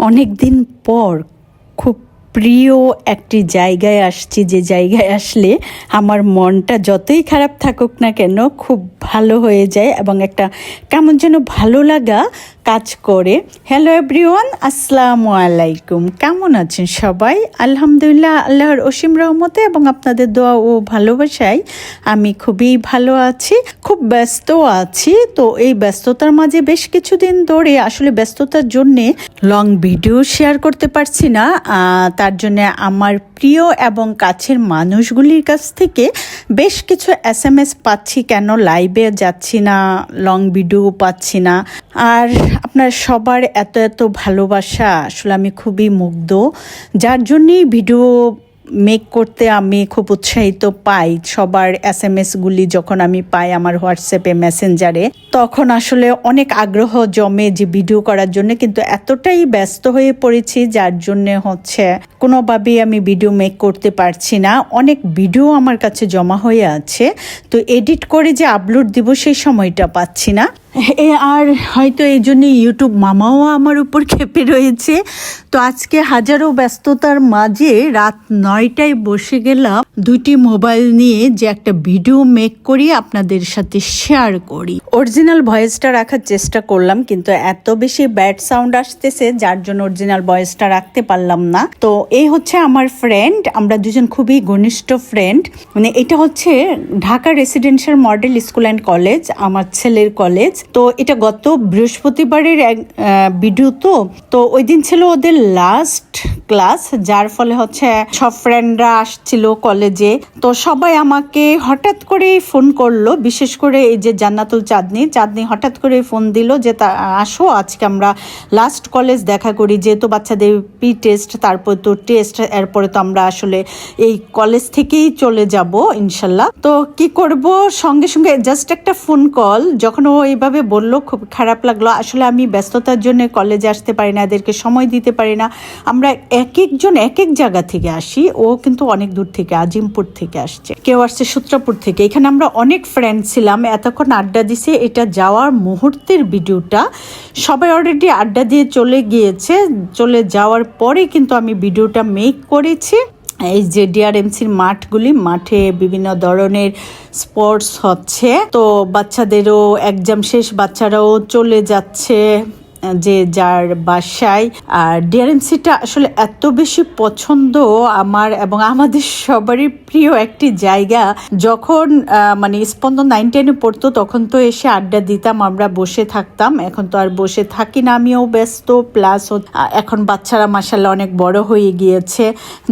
অনেক দিন পর খুব প্রিয় একটি জায়গায় আসছি, যে জায়গায় আসলে আমার মনটা যতই খারাপ থাকুক না কেন খুব ভালো হয়ে যায় এবং একটা কেমন যেন ভালো লাগা কাজ করে। হ্যালো এভরিওয়ান আসসালামু আলাইকুম। কেমন আছেন সবাই? আলহামদুলিল্লাহ, আল্লাহর অসীম রহমতে এবং আপনাদের দোয়া ও ভালোবাসায় আমি খুবই ভালো আছি, খুব ব্যস্ত আছি। তো এই ব্যস্ততার মাঝে বেশ কিছুদিন ধরে আসলে ব্যস্ততার জন্যে লং ভিডিও শেয়ার করতে পারছি না। তার জন্য আমার প্রিয় এবং কাছের মানুষগুলির কাছ থেকে বেশ কিছু এস পাচ্ছি। কেন লাইভে যাচ্ছি না লং ভিডিও পাচ্ছি না। আর আপনার সবার এত এত ভালোবাসা আসলে আমি খুবই মুগ্ধ। যার জন্যই ভিডিও মেক করতে আমি খুব উৎসাহিত পাই সবার এস এম এসগুলি যখন আমি পাই আমার হোয়াটসঅ্যাপে মেসেঞ্জারে তখন আসলে অনেক আগ্রহ জমে যে ভিডিও করার জন্য, কিন্তু এতটাই ব্যস্ত হয়ে পড়েছি যার জন্য হচ্ছে কোনোভাবেই আমি ভিডিও মেক করতে পারছি না। অনেক ভিডিও আমার কাছে জমা হয়ে আছে। তো এডিট করে যে আপলোড দিব সেই সময়টা পাচ্ছি না। এ আর হয়তো এই জন্য ইউটিউব মামাও আমার উপর খেপে রয়েছে। তো আজকে হাজারো ব্যস্ততার মাঝে রাত নয়টায় বসে গেলাম। দুটি মোবাইল নিয়ে যে একটা ভিডিও মেক করি, আপনাদের সাথে শেয়ার করি। অরিজিনাল ভয়েসটা রাখার চেষ্টা করলাম, কিন্তু এত বেশি ব্যাড সাউন্ড আসতেছে, যার জন্য অরিজিনাল ভয়েসটা রাখতে পারলাম না। তো এই হচ্ছে আমার ফ্রেন্ড আমরা দুজন খুবই ঘনিষ্ঠ ফ্রেন্ড মানে এটা হচ্ছে Dhaka residential model school and college আমার ছেলের কলেজ তো এটা গত বৃহস্পতিবারের এক ভিডিও তো। তো ওই দিন ছিল ওদের লাস্ট ক্লাস যার ফলে হচ্ছে সব ফ্রেন্ডরা আসছিল কলেজে তো সবাই আমাকে হঠাৎ করেই ফোন করল, বিশেষ করে এই যে জান্নাতুল চাঁদনি। চাঁদনি হঠাৎ করে ফোন দিল যে, তা, আসো, আজকে আমরা লাস্ট কলেজ দেখা করি। যেহেতু বাচ্চাদের পি টেস্ট তারপর তো টেস্ট এরপরে তো আমরা আসলে এই কলেজ থেকেই চলে যাব, ইনশাল্লাহ। তো কি করব? সঙ্গে সঙ্গে জাস্ট একটা ফোন কল যখন ও এইভাবে বলল, খুব খারাপ লাগল। আসলে আমি ব্যস্ততার জন্য কলেজে আসতে পারি না, এদেরকে সময় দিতে পারি না। আমরা এক একজন এক এক জায়গা থেকে আসি। ও কিন্তু অনেক দূর থেকে, আজিমপুর থেকে আসছে। কেউ আসছে সূত্রাপুর থেকে। এখানে আমরা অনেক ফ্রেন্ড ছিলাম। এতক্ষণ আড্ডা দিছে। এটা যাওয়ার মুহূর্তের ভিডিওটা। সবাই অলরেডি আড্ডা দিয়ে চলে গিয়েছে। চলে যাওয়ার পরে কিন্তু আমি ভিডিওটা মেক করেছি। এই যে ডিআরএমসির মাঠগুলি, মাঠে বিভিন্ন ধরনের স্পোর্টস হচ্ছে। তো বাচ্চাদেরও এক্সাম শেষ বাচ্চারাও চলে যাচ্ছে। যে যার বাসায়। আর ডিআরএমসিটা আসলে এত বেশি পছন্দ আমার এবং আমাদের সবারই প্রিয় একটি জায়গা। যখন মানে স্পন্দন নাইন টেনে পড়তো, তখন তো এসে আড্ডা দিতাম, আমরা বসে থাকতাম। এখন তো আর বসে থাকি না, আমিও ব্যস্ত। প্লাস এখন বাচ্চারা মাসাল্লাহ অনেক বড় হয়ে গিয়েছে।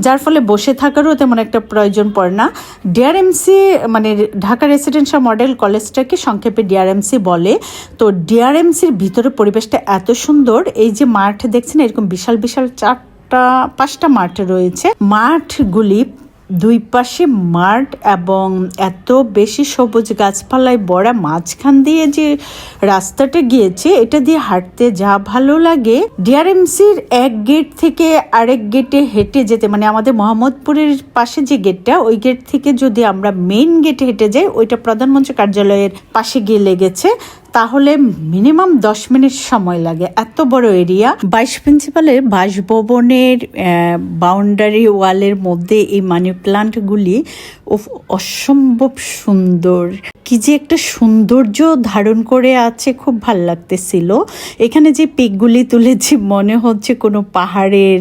যার ফলে বসে থাকারও তেমন একটা প্রয়োজন পড়ে না। ডিআরএমসি মানে ঢাকা রেসিডেন্সিয়াল মডেল কলেজটাকে সংক্ষেপে ডিআরএমসি বলে। তো ডিআরএমসির ভিতরে পরিবেশটা এত সুন্দর, এই যে মাঠ দেখছেন, এরকম বিশাল বিশাল চারটা, পাঁচটা মাঠ রয়েছে। মাঠগুলি দুই পাশে মাঠ এবং এত বেশি সবুজ গাছপালায় বড়া মাঝখান দিয়ে যে রাস্তাটা গিয়েছে, এটা দিয়ে হাঁটতে যা ভালো লাগে। ডিআরএমসির এক গেট থেকে আরেক গেটে হেঁটে যেতে মানে আমাদের মোহাম্মদপুরের পাশে যে গেটটা, ওই গেট থেকে যদি আমরা মেইন গেটে হেঁটে যাই, ওইটা প্রধানমন্ত্রী কার্যালয়ের পাশে গিয়ে লেগেছে। তাহলে মিনিমাম দশ মিনিট সময় লাগে। এত বড় এরিয়া। ভাইস প্রিন্সিপালের বাসভবনের বাউন্ডারি ওয়ালের মধ্যে এই মানি প্লান্টগুলি অসম্ভব সুন্দর। কি যে একটা সৌন্দর্য ধারণ করে আছে, খুব ভালো লাগতেছিল। এখানে যে পিকগুলি তুলেছি, মনে হচ্ছে কোনো পাহাড়ের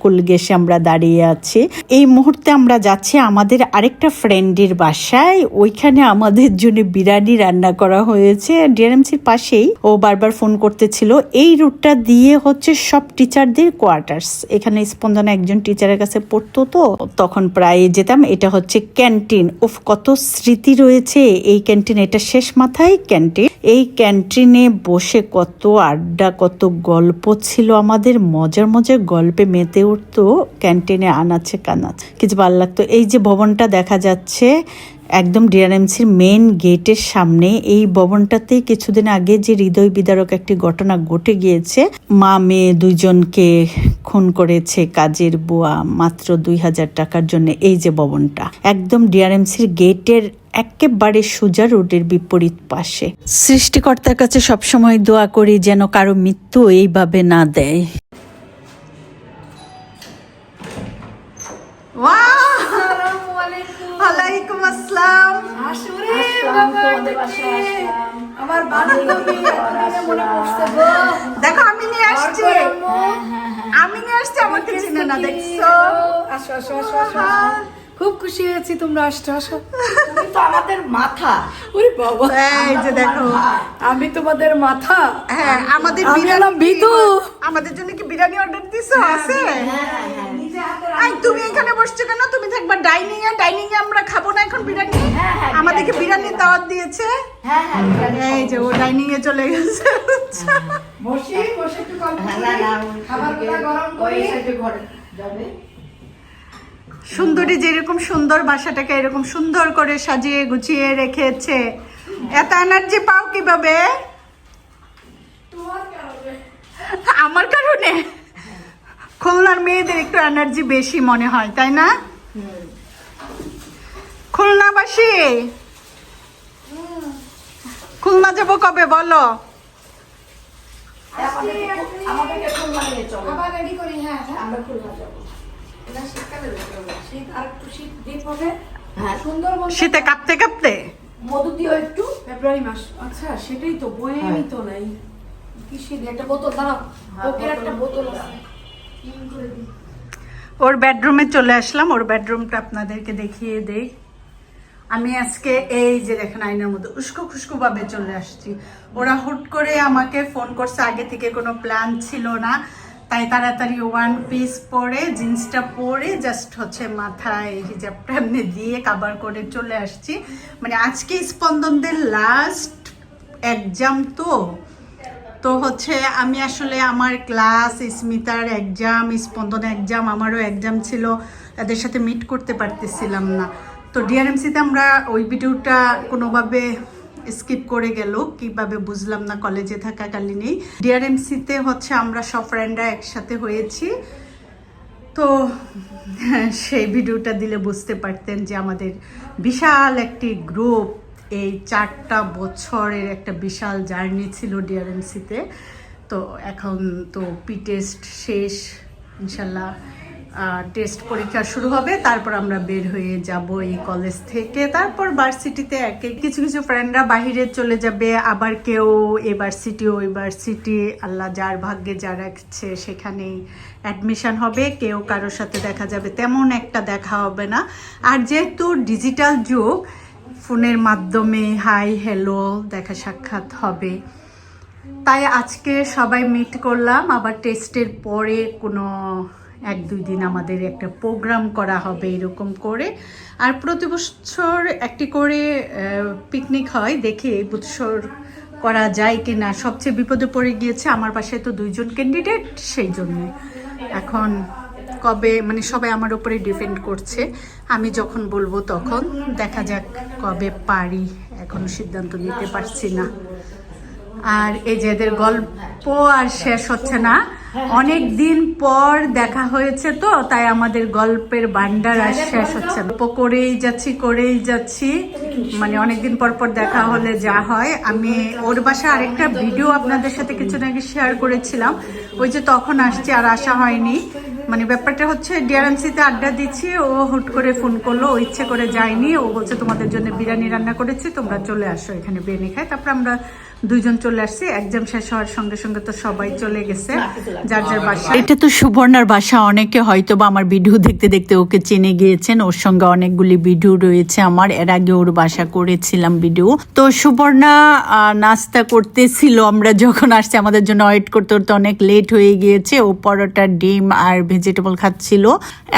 কুলগেসে আমরা দাঁড়িয়ে আছি। এই মুহূর্তে আমরা যাচ্ছি আমাদের আরেকটা ফ্রেন্ডের বাসায়। ওইখানে আমাদের জন্য বিরিয়ানি রান্না করা হয়েছে। ডিআরএমসির পাশেই ও বারবার ফোন করতেছিল, এই রুটটা দিয়ে হচ্ছে সব টিচারদের কোয়ার্টার্স। এখানে স্পন্দনা একজন টিচারের কাছে পড়তো তো, তখন প্রায় যেতাম, এটা হচ্ছে ক্যান্টিন। উফ, কত স্মৃতি রয়েছে। এই ক্যান্টিন, এটা শেষ মাথায় ক্যান্টিন। এই ক্যান্টিনে বসে কত আড্ডা, কত গল্প ছিল আমাদের। মজার মজার গল্পে মেতে উঠতো ক্যান্টিনে আনাচ্ছে কানাচ্ছে কিছু ভালো লাগতো। এই যে ভবনটা দেখা যাচ্ছে একদম ডিআরএমসির মেন গেটের সামনে। এই ভবনটাতে কিছুদিন আগে যে হৃদয় বিদারক একটি ঘটনা ঘটে গিয়েছে, মা মেয়ে দুইজনকে খুন করেছে কাজের বুয়া মাত্র দুই হাজার টাকার জন্য এই যে ভবনটা। একদম ডিআরএমসির গেটের একেবারে সোজা রোডের বিপরীত পাশে। সৃষ্টিকর্তার কাছে সবসময় দোয়া করি যেন কারও মৃত্যু এইভাবে না দেয়। ওয়ালাইকুম আসসালাম। বাবা আমার বান্ধবী মনে পড়ছে দেখো আমি নিয়ে আসছি। আমি নিয়ে আসছি আমাকে চিনে না দেখছ? আসো আসো আসো আসো খুব খুশি হয়েছি তোমরা আসছো আসো। তুমি তো আমাদের মাথা। ওরে বাবা। এই যে দেখো। আমি তোমাদের মাথা। হ্যাঁ আমাদের আমি বিরিয়ানি বিধু। আমাদের জন্য কি বিরিয়ানি অর্ডার দিছো? আছে? আই তুমি এখানে বসছো কেন? তুমি থাকবা ডাইনিং এ ডাইনিং এ আমরা খাব না এখন বিরিয়ানি? আমাদেরকে বিরিয়ানির দাওয়াত দিয়েছে। হ্যাঁ হ্যাঁ এই যে ও ডাইনিং এ চলে গেছে। বসি বসে একটু গল্প করি। খাবারগুলো গরম করি। ঘরে যাবে। সুন্দরী যেরকম সুন্দর বাসাটাকে এরকম সুন্দর করে সাজিয়ে গুছিয়ে রেখেছে। এত এনার্জি পাও কীভাবে? আমার কারণে? খুলনার মেয়েদের একটু এনার্জি বেশি মনে হয় তাই না? খুলনাবাসী! খুলনা যাব কবে বলো? হ্যাঁ আমরা খুলনা যাব। এটা শীতকালে যেতে হবে। শীত আর একটু শীত দিন হবে হ্যাঁ। সুন্দর শীতে কাঁপতে কাঁপতে? মধু দিও একটু। ফেব্রুয়ারি মাস। আচ্ছা সেটাই তো বইয়েরই তো নাই। কি শীত? একটা বোতল দাঁড়াও। একটা বোতল আছে। ওর বেডরুমে চলে আসলাম। ওর বেডরুমটা আপনাদেরকে দেখিয়ে দেই। আমি আজকে এই যে দেখেন, আয়নার মধ্যে উস্কো খুস্কো ভাবে চলে আসছি। ওরা হুট করে আমাকে ফোন করছে। আগে থেকে কোনো প্ল্যান ছিল না। তাই তাড়াতাড়ি ওয়ান পিস পরে, জিন্সটা পরে জাস্ট হচ্ছে মাথায় হিজাবটা এমনি দিয়ে কাবার করে চলে আসছি। মানে আজকে স্পন্দনদের লাস্ট এক্সাম তো। তো হচ্ছে আমি আসলে আমার ক্লাস, স্মিতার এক্সাম স্পন্দন এক্সাম আমারও এক্সাম ছিল, তাদের সাথে মিট করতে পারতেছিলাম না। তো ডিআরএমসিতে আমরা ওই ভিডিওটা কোনোভাবে স্কিপ করে গেল, কীভাবে বুঝলাম না কলেজে থাকাকালীনই। ডিআরএমসিতে হচ্ছে আমরা সব ফ্রেন্ডরা একসাথে হয়েছি। তো সেই ভিডিওটা দিলে বুঝতে পারতেন যে আমাদের বিশাল একটি গ্রুপ এই চারটা বছরের একটা বিশাল জার্নি ছিল ডিআরএমসিতে। তো এখন তো পি টেস্ট শেষ, ইনশাল্লাহ টেস্ট পরীক্ষা শুরু হবে, তারপর আমরা বের হয়ে যাব এই কলেজ থেকে। তারপর ভার্সিটিতে এক, কিছু কিছু ফ্রেন্ডরা বাহিরে চলে যাবে, আবার কেউ এ ভার্সিটি ওই ভার্সিটি, আল্লাহ যার ভাগ্যে যা রাখছে সেখানেই অ্যাডমিশন হবে, কেউ কারোর সাথে দেখা যাবে, তেমন একটা দেখা হবে না। আর যেহেতু ডিজিটাল যুগ ফোনের মাধ্যমে, হাই, হ্যালো, দেখা সাক্ষাৎ হবে। তাই আজকে সবাই মিট করলাম। আবার টেস্টের পরে কোনো এক, দুই দিন আমাদের একটা প্রোগ্রাম করা হবে এরকম করে। আর প্রতি বছর একটি করে পিকনিক হয়, দেখি এই বছর করা যায় কি না সবচেয়ে বিপদে পড়ে গিয়েছে আমার পাশে তো দুইজন ক্যান্ডিডেট সেই জন্য। এখন কবে মানে সবাই আমার উপরে ডিপেন্ড করছে। আমি যখন বলব তখন দেখা যাক কবে পারি। এখনও সিদ্ধান্ত নিতে পারছি না। আর এই যে এদের গল্প আর শেষ হচ্ছে না। অনেক দিন পর দেখা হয়েছে তো, তাই আমাদের গল্পের ভান্ডার আর শেষ হচ্ছে গল্প করেই যাচ্ছি করেই যাচ্ছি। মানে অনেকদিন পর পর দেখা হলে যা হয়। আমি ওর বাসা আরেকটা ভিডিও আপনাদের সাথে কিছু আগে শেয়ার করেছিলাম। ওই যে তখন আসছে আর আসা হয়নি। মানে ব্যাপারটা হচ্ছে ডিআরএমসিতে আড্ডা দিচ্ছি, ও হুট করে ফোন করল, ও ইচ্ছে করে যায়নি, ও বলছে তোমাদের জন্য বিরিয়ানি রান্না করেছি, তোমরা চলে আসো, এখানে বিরিয়ানি খাই। তারপর আমরা দুইজন চলে আসছে এক্সাম শেষ হওয়ার সঙ্গে সঙ্গে তো সবাই চলে গেছে। যার যার বাসা। এটা তো সুবর্ণার বাসা অনেকে হয়তো বা আমার ভিডিও দেখতে দেখতে ওকে চিনে গিয়েছেন ওর সঙ্গে অনেকগুলি ভিডিও রয়েছে আমার এর আগে ওর বাসা করেছিলাম ভিডিও। তো সুবর্ণা নাস্তা করতেছিল আমরা যখন আসছি আমাদের জন্য ওয়েট করতে করতে অনেক লেট হয়ে গিয়েছে ও পরোটা ডিম আর ভেজিটেবল খাচ্ছিল।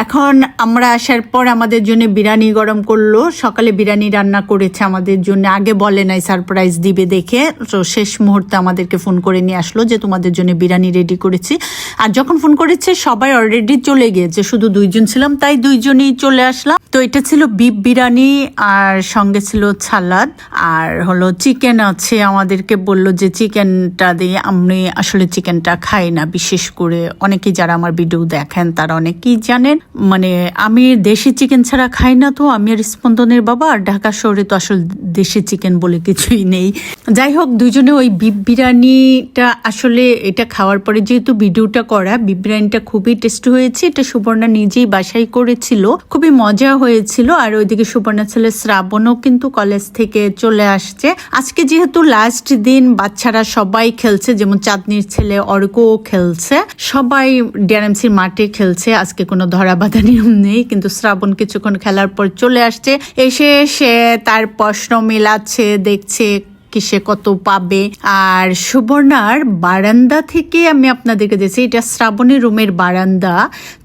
এখন আমরা আসার পর আমাদের জন্য বিরিয়ানি গরম করল সকালে বিরিয়ানি রান্না করেছে আমাদের জন্য আগে বলে নাই সারপ্রাইজ দিবে দেখে তো শেষ মুহূর্তে আমাদেরকে ফোন করে নিয়ে আসলো যে তোমাদের জন্য বিরিয়ানি রেডি করেছি। আর যখন ফোন করেছে, সবাই অলরেডি চলে গিয়েছে। শুধু দুইজন ছিলাম, তাই দুইজনই চলে আসলাম। তো এটা ছিল বিপ বিরিয়ানি আর সঙ্গে ছিল সালাদ আর হলো চিকেন আছে, আমাদেরকে বলল যে চিকেনটা দিয়ে আমি আসলে চিকেনটা খাই না। বিশেষ করে অনেকেই যারা আমার ভিডিও দেখেন, তারা অনেকেই জানেন মানে আমি দেশি চিকেন ছাড়া খাই না তো, আমি আর স্পন্দনের বাবা আর ঢাকা শহরে তো আসলে দেশি চিকেন বলে কিছুই নেই। যাই হোক, দুজনে ওই বিপ বিরিয়ানিটা আসলে এটা খাওয়ার পরে যেহেতু ভিডিওটা করা, বিপ বিরিয়ানিটা খুবই টেস্টি হয়েছে, এটা সুবর্ণা নিজেই বাসায় করেছিল। খুবই মজা হয়েছিল আর ওইদিকে সুবর্ণা ছেলে শ্রাবণও কিন্তু কলেজ থেকে চলে আসছে। আজকে যেহেতু লাস্ট দিন বাচ্চারা সবাই খেলছে, যেমন চাঁদনির ছেলে অর্কও খেলছে, সবাই ডিআরএমসির মাঠে খেলছে, আজকে কোনো ধরা বাধা নিয়ম নেই, কিন্তু শ্রাবণ কিছুক্ষণ খেলার পর চলে আসছে, এসে সে তার প্রশ্ন মেলাচ্ছে, দেখছে কিসে কত পাবে? আর সুবর্ণার বারান্দা থেকে আমি আপনাদেরকে দিয়েছি, এটা শ্রাবণী রুমের বারান্দা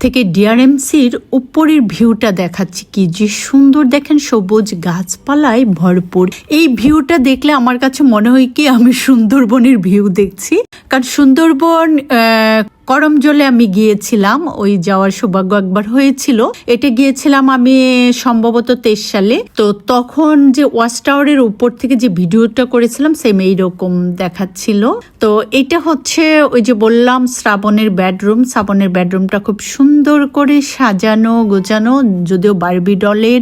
থেকে ডিআরএমসির উপরের ভিউটা দেখাচ্ছি। কি যে সুন্দর, দেখেন সবুজ গাছপালায় ভরপুর। এই ভিউটা দেখলে আমার কাছে মনে হয় কি আমি সুন্দরবনের ভিউ দেখছি। কারণ সুন্দরবন আহ, করম জলে আমি গিয়েছিলাম ওই যাওয়ার সৌভাগ্য একবার হয়েছিল। এটা গিয়েছিলাম আমি সম্ভবত তেইশ সালে। তো তখন যে ওয়াচ টাওয়ারের উপর থেকে যে ভিডিওটা করেছিলাম সেম এইরকম দেখাচ্ছিল। তো এটা হচ্ছে ওই যে বললাম শ্রাবণের বেডরুম। শ্রাবণের বেডরুমটা খুব সুন্দর করে সাজানো গোছানো যদিও বারবি ডলের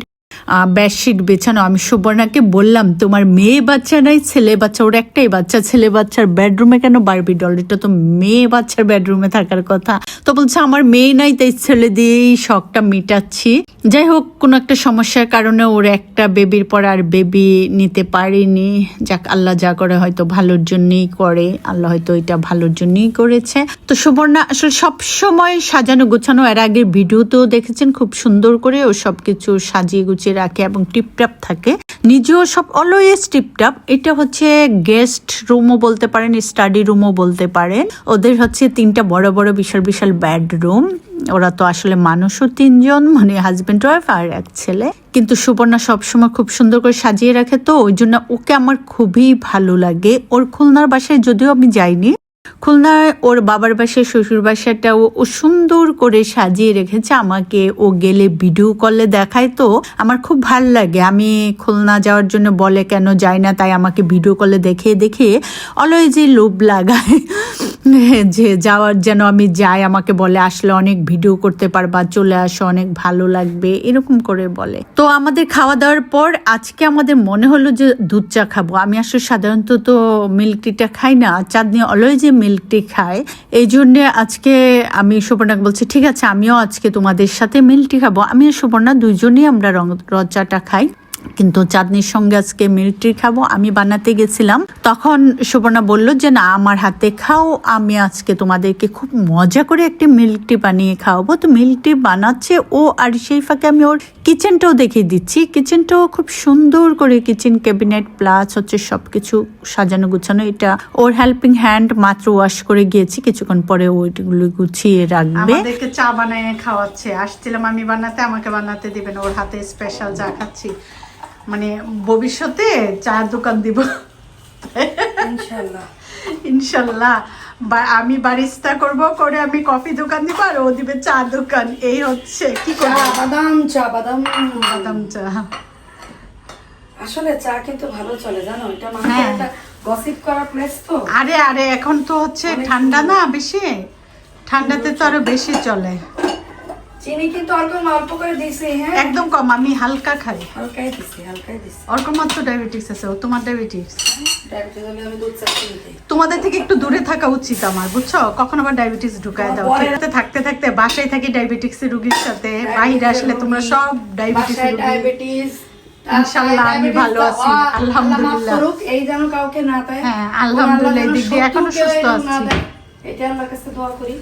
বেডশিট বেছানো। আমি সুবর্ণাকে বললাম, তোমার মেয়ে বাচ্চা নাই, ছেলে বাচ্চা, ওর একটাই বাচ্চা, ছেলে বাচ্চার বেডরুমে কেন বারবি ডল এটা তো মেয়ে বাচ্চার বেডরুমে থাকার কথা। তো বলছে, আমার মেয়ে নাই, তাই ছেলে দিয়েই শখটা মিটাচ্ছি। যাই হোক, কোনো একটা সমস্যার কারণে ওর একটা বেবির পর আর বেবি নিতে পারিনি। যাক, আল্লাহ যা করে হয়তো ভালোর জন্যই করে, আল্লাহ হয়তো এটা ভালোর জন্যই করেছে। তো সুবর্ণা আসলে সব সময় সাজানো গোছানো, এর আগের ভিডিওতেও দেখেছেন, খুব সুন্দর করে ও সবকিছু সাজিয়ে গুছিয়ে রাখে এবং টিপটাপ থাকে। নিজেও সব অলওয়েজ টিপটাপ এটা হচ্ছে গেস্ট রুমও বলতে পারেন স্টাডি রুমও বলতে পারেন। ওদের হচ্ছে তিনটা বড় বড় বিশাল বিশাল বেডরুম ওরা তো আসলে মানুষও তিনজন মানে হাজব্যান্ড ওয়াইফ আর এক ছেলে। কিন্তু সুবর্ণা সবসময় খুব সুন্দর করে সাজিয়ে রাখে, তো ওই জন্য ওকে আমার খুবই ভালো লাগে। ওর খুলনার বাসায় যদিও আমি যাইনি খুলনায় ওর বাবার বাসায় শ্বশুর বাসাটাও ও সুন্দর করে সাজিয়ে রেখেছে। আমাকে ও গেলে ভিডিও কলে দেখায় তো। আমার খুব ভালো লাগে। আমি খুলনা যাওয়ার জন্য বলে কেন যাই না, তাই আমাকে ভিডিও কলে দেখে দেখে অলওয়েজই লোভ লাগায়। যে যাওয়ার যেন আমি যাই, আমাকে বলে, আসলে অনেক ভিডিও করতে পারবা, চলে আসো, অনেক ভালো লাগবে। এরকম করে বলে। তো আমাদের খাওয়া দাওয়ার পর আজকে আমাদের মনে হলো যে দুধ চা খাব। আমি আসলে সাধারণত তো মিল্ক টিটা খাই না। চাঁদনি অলওয়েজই মিল্ক টি খায় এই জন্যে আজকে আমি সুপর্ণাকে বলছি, ঠিক আছে, আমিও আজকে তোমাদের সাথে মিল্কটি খাব। আমি সুপর্ণা দুজনই আমরা রং রচাটা খাই। কিন্তু চাঁদনির সঙ্গে আজকে মিল্কটি খাব, আমি বানাতে গেছিলাম। তখন সুবর্ণা বলল যে, না, আমার হাতে খাও, আমি আজকে তোমাদেরকে খুব মজা করে একটি মিল্ক টি বানিয়ে খাওয়াবো। তো মিল্ক টি বানাচ্ছে ও আর সেই ফাঁকে আমি ওর কিচেনটাও দেখিয়ে দিচ্ছি। কিচেনটাও খুব সুন্দর করে কিচেন ক্যাবিনেট প্লাস হচ্ছে সবকিছু সাজানো গুছানো, এটা ওর হেল্পিং হ্যান্ড মাত্র ওয়াশ করে গিয়েছি। কিছুক্ষণ পরে ওইগুলো গুছিয়ে রাখবে। চা বানিয়ে খাওয়াচ্ছে। আসছিলাম আমি বানাতে, আমাকে বানাতে দিবেন, ওর হাতে স্পেশাল চা খাচ্ছি। মানে ভবিষ্যতে চার দোকান দিব। ইনশাল্লাহ। ইনশাল্লাহ। বা- আমি বারিস্তা করব করে আমি কফি দোকান দিব আর ও দিবে চা দোকান। এই হচ্ছে। কি চা বাদাম চা বাদাম। বাদাম চা। আসলে চা কিন্তু ভালো চলে জানো? এটা মানুষের হ্যাঁ। একটা গসিপ করার প্লেস তো। আরে আরে এখন তো হচ্ছে ঠান্ডা না বেশি? ঠান্ডাতে তো আরও বেশি চলে। চিনি কিন্তু অল্প অল্প করে দিছি হ্যাঁ? একদম কম আমি হালকা খাই। হালকাই দিছি হালকাই দিছি। মাত্র ডায়াবেটিস আছে ও তোমার ডায়াবেটিস ডায়াবেটিস হলে আমি দুধ চা তোমাদের থেকে একটু দূরে থাকা উচিত আমার বুঝছ? কখন আবার ডায়াবেটিস ঢুকায় দাও। পরে- থাকতে থাকতে বাসায় থাকি ডায়াবেটিস রোগীর সাথে বাইরে আসলে তোমরা সব ডায়াবেটিস ডায়াবেটিস ইনশাআল্লাহ আমি ভালো আছি, আলহামদুলিল্লাহ। এই যেন কাউকে না পায় হ্যাঁ, আলহামদুলিল্লাহ, দিক দিয়ে এখনও সুস্থ এই রোগ না আছি। এটা আল্লাহর কাছে দোয়া করি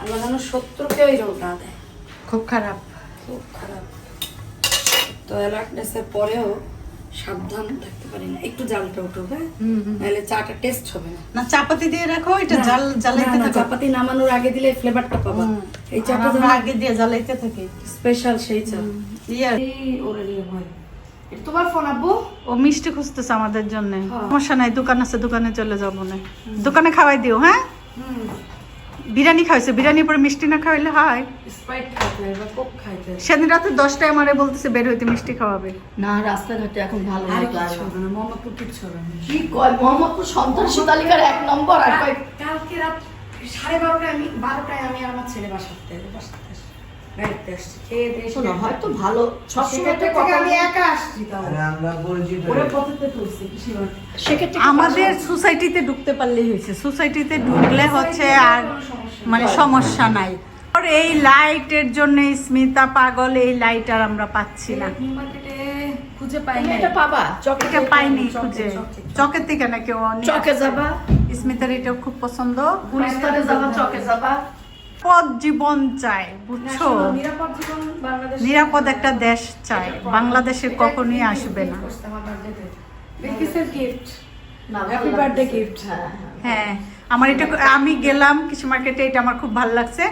আল্লাহ যেন শত্রুকেও এই রোগ না দেয়। খুব খারাপ। খুব খারাপ। তো অ্যালার্টনেসের পরেও সাবধান থাকতে পারি না। একটু জালটা উঠুক হ্যাঁ? নাহলে চাটা টেস্ট হবে না। না চাপাতি দিয়ে রাখো এটা জাল জ্বালাইতে থাকো। চাপাতি নামানোর আগে দিলে ফ্লেভারটা পাবা। এই চাটা আমরা আগে দিয়ে জ্বালাইতে থাকি। স্পেশাল সেই চা। ইয়ার। এই ওরে রে ভয় এটা তোমার ফোন আব্বু। ও মিষ্টি খুঁজতেছে আমাদের জন্য। হ্যাঁ। সমস্যা নাই দোকান আছে দোকানে চলে যাব না। দোকানে খাওয়াই দিও হ্যাঁ? বিরিয়ানি খাইছে বিরিয়ানির পরে মিষ্টি না খাওয়াইলে হয়। সেদিন রাতে দশটায় আমারে বলতেছে বের হইতে মিষ্টি খাওয়াবে। না রাস্তাঘাটে এখন ভালো মোহাম্মদপুর কিচ্ছু কি কয় মোহাম্মদপুর সন্ত্রাসী তালিকার এক নম্বর আর কালকে রাত সাড়ে বারোটায় আমি বারোটায় আমি আর আমার ছেলে বাসাতে বাসাতে শোনো হয়তো ভালো আমাদের সোসাইটিতে ঢুকতে পারলেই হয়েছে। সোসাইটিতে ঢুকলে হচ্ছে আর মানে সমস্যা নাই। আর এই লাইটের জন্য স্মিতা পাগল এই লাইট আর আমরা পাচ্ছি না। খুঁজে পাই তুমি না এটা পাবা? চকে পাইনি খুঁজে। চকের থেকে না কেউ চকে যাবা? স্মিতার এটা খুব পছন্দ। যাবা চকে যাবা? পদ জীবন চাই বুঝছ? নিরাপদ জীবন বাংলাদেশ নিরাপদ একটা দেশ চায় বাংলাদেশে কখনোই আসবে না. হ্যাঁ হ্যাঁ। হ্যাঁ আমার এটা আমি গেলাম কিছু মার্কেটে এটা আমার খুব ভালো লাগছে।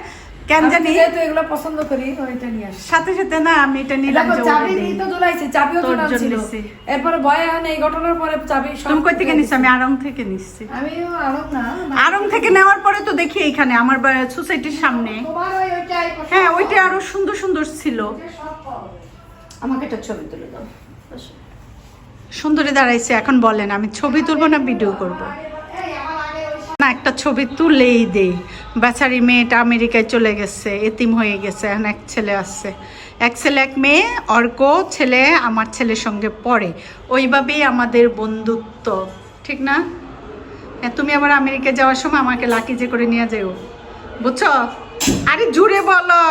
কেন জানি? যেহেতু এগুলো পছন্দ করি ওইটা নিয়ে আসি। সাথে সাথে না আমি এটা নিলাম যে চাবি নিয়ে তো দোলাইছে চাবিও তো ছিল নিছি। এরপরে ভয় হয় না এই ঘটনার পরে চাবি সব তুমি কই থেকে নিচ্ছ আমি আরং থেকে আমিও আরব না আরং থেকে নেওয়ার পরে তো দেখি এখানে আমার সোসাইটির সামনে। তোমার ওই ওইটাই হ্যাঁ ওইটা আরও সুন্দর সুন্দর ছিল। আমাকে একটা ছবি তুলে দাও। সুন্দরী দাঁড়াইছে এখন বলেন আমি ছবি তুলবো না ভিডিও করব। একটা ছবি তুলেই দেই। বেচারি মেয়েটা আমেরিকায় চলে গেছে এতিম হয়ে গেছে এখন এক ছেলে আছে। এক ছেলে এক মেয়ে অর্ক ছেলে আমার ছেলের সঙ্গে পড়ে। ওইভাবেই আমাদের বন্ধুত্ব ঠিক না? হ্যাঁ তুমি আবার আমেরিকা যাওয়ার সময় আমাকে লাকিজে করে নিয়ে যাও। বুঝছ? আরে জুড়ে বলো।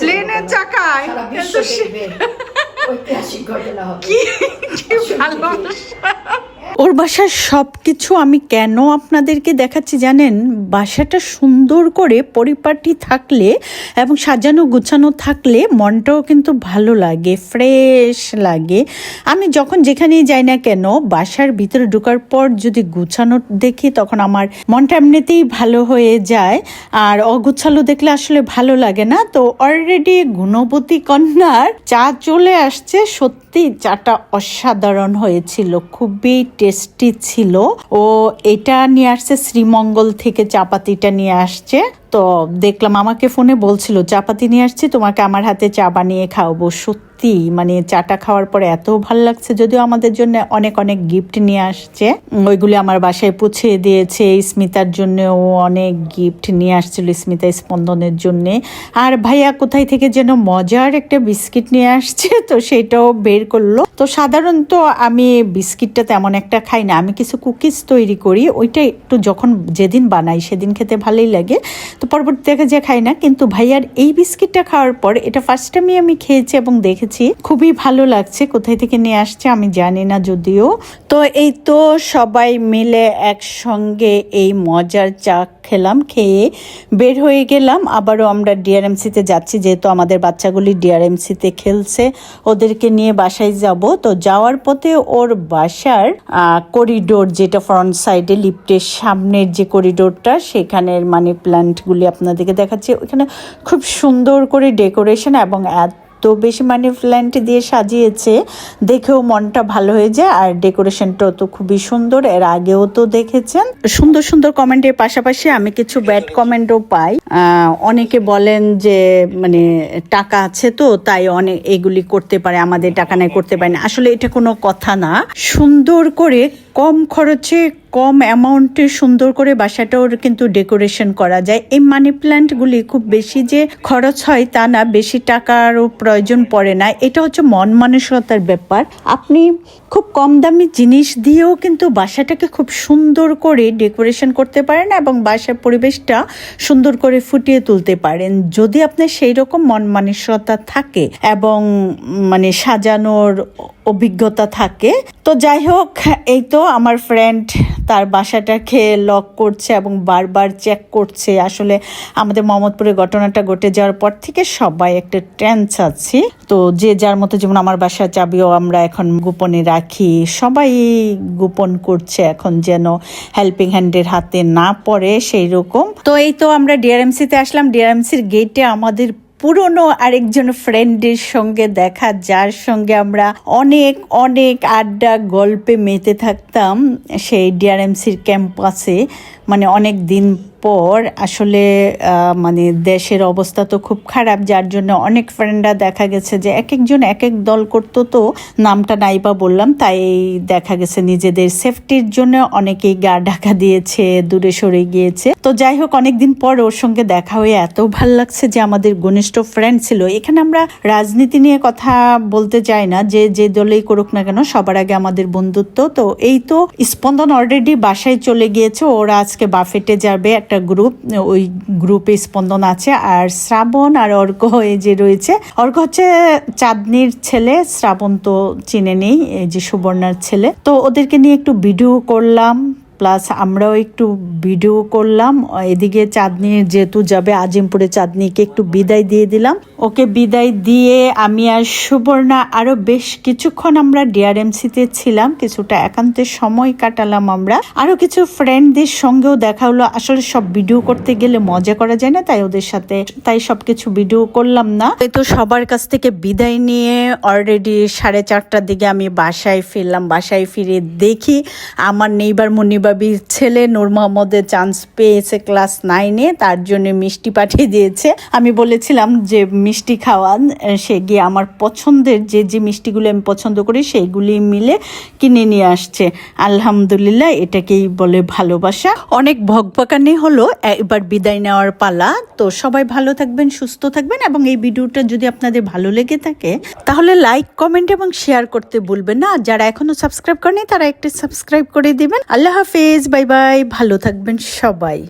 প্লেনের চাকায় কি কি ভালোবাসা ওর বাসার সব কিছু আমি কেন আপনাদেরকে দেখাচ্ছি জানেন? বাসাটা সুন্দর করে পরিপাটি থাকলে এবং সাজানো গুছানো থাকলে মনটাও কিন্তু ভালো লাগে, ফ্রেশ লাগে। আমি যখন যেখানেই যাই না কেন, বাসার ভিতরে ঢোকার পর যদি গুছানো দেখি তখন আমার মনটা এমনিতেই ভালো হয়ে যায়। আর অগুছালো দেখলে আসলে ভালো লাগে না। তো অলরেডি গুণবতী কন্যার চা চলে আসছে। সত্যি চাটা অসাধারণ হয়েছিল। খুবই টেস্টি ছিল। ও এটা নিয়ে আসছে শ্রীমঙ্গল থেকে চাপাতিটা নিয়ে আসছে। তো দেখলাম আমাকে ফোনে বলছিল, চাপাতি নিয়ে আসছি, তোমাকে আমার হাতে চা বানিয়ে খাওয়াবো। সত্যি মানে চাটা খাওয়ার পরে এত ভালো লাগছে, যদিও আমাদের জন্য অনেক অনেক গিফট নিয়ে আসছে। ওইগুলি আমার বাসায় পুছিয়ে দিয়েছে স্মিতার জন্য ও অনেক গিফট নিয়ে আসছিল স্মিতা স্পন্দনের জন্য। আর ভাইয়া কোথায় থেকে যেন মজার একটা বিস্কিট নিয়ে আসছে, তো সেটাও বের করল। তো সাধারণত আমি বিস্কিটটা তেমন একটা খাই না, আমি কিছু কুকিজ তৈরি করি, ওইটা একটু যখন যেদিন বানাই, সেদিন খেতে ভালোই লাগে। তো পরবর্তী দেখা যায় খাই না। কিন্তু ভাইয়ার এই বিস্কিটটা খাওয়ার পর এটা ফার্স্ট টাইমই আমি খেয়েছি এবং দেখেছি। খুবই ভালো লাগছে, কোথায় থেকে নিয়ে আসছে আমি জানি না যদিও। তো এই তো সবাই মিলে একসঙ্গে এই মজার চা খেলাম, খেয়ে বের হয়ে গেলাম। আবারও আমরা ডিআরএমসিতে যাচ্ছি, যেহেতু আমাদের বাচ্চাগুলি ডিআরএমসিতে খেলছে। ওদেরকে নিয়ে বাসায় যাব। তো যাওয়ার পথে ওর বাসার করিডোর যেটা ফ্রন্ট সাইডে লিফটের সামনের যে করিডোরটা সেখানের মানি প্ল্যান্টগুলি আপনাদেরকে দেখাচ্ছি। ওখানে খুব সুন্দর করে ডেকোরেশন এবং এত বেশি মানি প্ল্যান্ট দিয়ে সাজিয়েছে, দেখেও মনটা ভালো হয়ে যায়। আর ডেকোরেশনটাও তো খুবই সুন্দর, এর আগেও তো দেখেছেন। সুন্দর সুন্দর কমেন্টের পাশাপাশি আমি কিছু ব্যাড কমেন্টও পাই। অনেকে বলেন যে মানে টাকা আছে তো, তাই অনেক এগুলি করতে পারে, আমাদের টাকা নাই, করতে পারে না। আসলে এটা কোনো কথা না। সুন্দর করে কম খরচে, কম অ্যামাউন্টে সুন্দর করে বাসাটাও কিন্তু ডেকোরেশন করা যায়। এই মানি প্ল্যান্টগুলি খুব বেশি যে খরচ হয় তা না, বেশি টাকারও প্রয়োজন পড়ে না। এটা হচ্ছে মন মানসিকতার ব্যাপার। আপনি খুব কম দামি জিনিস দিয়েও কিন্তু বাসাটাকে খুব সুন্দর করে ডেকোরেশন করতে পারেন এবং বাসার পরিবেশটা সুন্দর করে ফুটিয়ে তুলতে পারেন। যদি আপনার সেই রকম মন মানসিকতা থাকে এবং মানে সাজানোর অভিজ্ঞতা থাকে। তো যাই হোক এই তো আমার ফ্রেন্ড তার বাসাটাকে লক করছে এবং বারবার চেক করছে। আসলে আমাদের মোহাম্মদপুরে ঘটনাটা ঘটে যাওয়ার পর থেকে সবাই একটা টেন্স আছি। তো যে যার মতো যেমন আমার বাসার চাবিও আমরা এখন গোপনে রাখি। সবাই গোপন করছে এখন যেন হেল্পিং হ্যান্ডের হাতে না পড়ে সেই রকম তো এই তো আমরা ডিআরএমসিতে আসলাম। ডিআরএমসির গেটে আমাদের পুরনো আরেকজন ফ্রেন্ডের সঙ্গে দেখা, যার সঙ্গে আমরা অনেক অনেক আড্ডা, গল্পে মেতে থাকতাম সেই ডিআরএমসির ক্যাম্পাসে মানে অনেক দিন পর আসলে মানে দেশের অবস্থা তো খুব খারাপ, যার জন্য অনেক ফ্রেন্ডরা দেখা গেছে যে এক একজন এক এক দল করতো তো, নামটা নাইবা বললাম, তাই দেখা গেছে নিজেদের সেফটির জন্য অনেকেই গা ঢাকা দিয়েছে, দূরে সরে গিয়েছে। তো যাই হোক, অনেকদিন পর ওর সঙ্গে দেখা হয়ে এত ভালো লাগছে যে আমাদের ঘনিষ্ঠ ফ্রেন্ড ছিল। এখানে আমরা রাজনীতি নিয়ে কথা বলতে চাই না, যে যে দলেই করুক না কেন, সবার আগে আমাদের বন্ধুত্ব। তো এই তো স্পন্দন অলরেডি বাসায় চলে গিয়েছে, ওরা আজকে বাফেটে যাবে একটা গ্রুপ ওই গ্রুপে স্পন্দন আছে। আর শ্রাবণ আর অর্ক এই যে রয়েছে, অর্ক হচ্ছে চাঁদনির ছেলে, শ্রাবণ তো চিনে নেই, এই যে সুবর্ণার ছেলে। তো ওদেরকে নিয়ে একটু ভিডিও করলাম। প্লাস আমরাও একটু ভিডিও করলাম। এদিকে চাঁদনির যেহেতু যাবে, আজিমপুরে চাঁদনিকে একটু বিদায় দিয়ে দিলাম। ওকে বিদায় দিয়ে আমি আর সুবর্ণা আরও বেশ কিছুক্ষণ আমরা ডিআরএমসিতে ছিলাম। কিছুটা একান্তের সময় কাটালাম আমরা। আরও কিছু ফ্রেন্ডদের সঙ্গেও দেখা হলো। আসলে সব ভিডিও করতে গেলে মজা করা যায় না, তাই ওদের সাথে, তাই সবকিছু ভিডিও করলাম না। তো সবার কাছ থেকে বিদায় নিয়ে অলরেডি সাড়ে চারটার দিকে আমি বাসায় ফিরলাম। বাসায় ফিরে দেখি আমার নেইবার মুনিবাবির ছেলে নূর মোহাম্মদের চান্স পেয়েছে ক্লাস নাইনে তার জন্য মিষ্টি পাঠিয়ে দিয়েছে। আমি বলেছিলাম যে মিষ্টি খাওয়ান সে গিয়ে আমার পছন্দের যে যে মিষ্টিগুলো আমি পছন্দ করি, সেইগুলি মিলে কিনে নিয়ে আসছে। আলহামদুলিল্লাহ, এটাকেই বলে ভালোবাসা। অনেক ভকভকানি হলো এবার বিদায় নেওয়ার পালা। তো সবাই ভালো থাকবেন, সুস্থ থাকবেন, এবং এই ভিডিওটা যদি আপনাদের ভালো লেগে থাকে, তাহলে লাইক কমেন্ট এবং শেয়ার করতে ভুলবেন না। যারা এখনও সাবস্ক্রাইব করেনি তারা একটু সাবস্ক্রাইব করে দিবেন। আল্লাহ হাফেজ বাই বাই ভালো থাকবেন সবাই।